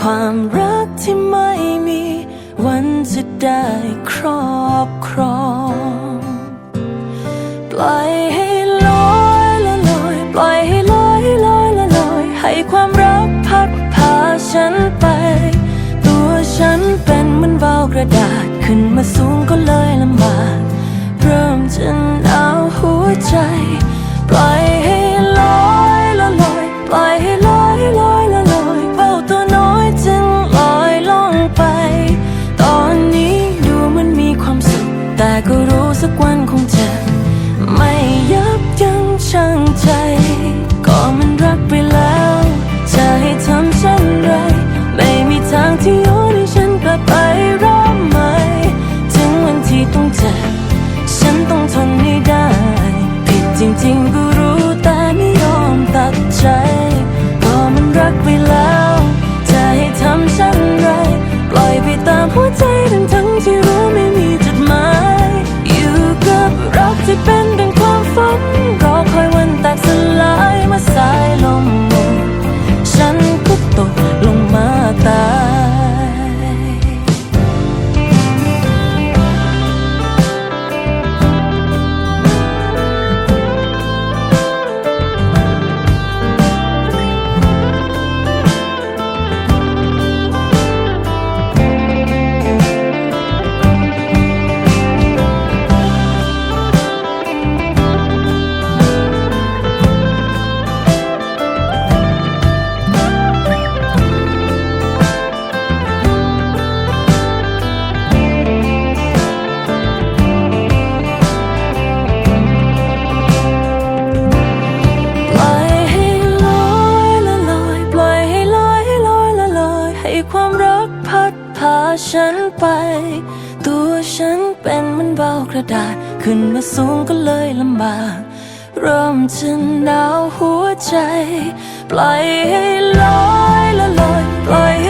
ความรักที่ไม่มีวันจะได้ครอบครองปล่อยให้ลอยละลอยปล่อยให้ลอยลอยละลอย ให้ความรักพัดพาฉันไป ตัวฉันเป็นเหมือนเบากระดาษขึ้นมาสูงก็เลยลำบากเริ่มจะหนาวหัวใจ ปล่อย ต้องเจ็บฉันต้องทนให้ได้ ผิดจริงๆก็ ความรักพัดพาฉันไป ตัวฉันเป็นเหมันเบากระดาษ ขึ้นมาสูงก็เลยลำบากเริ่มจะหนาวหัวใจ ปล่อยให้ลอยละลอยปล่อยให้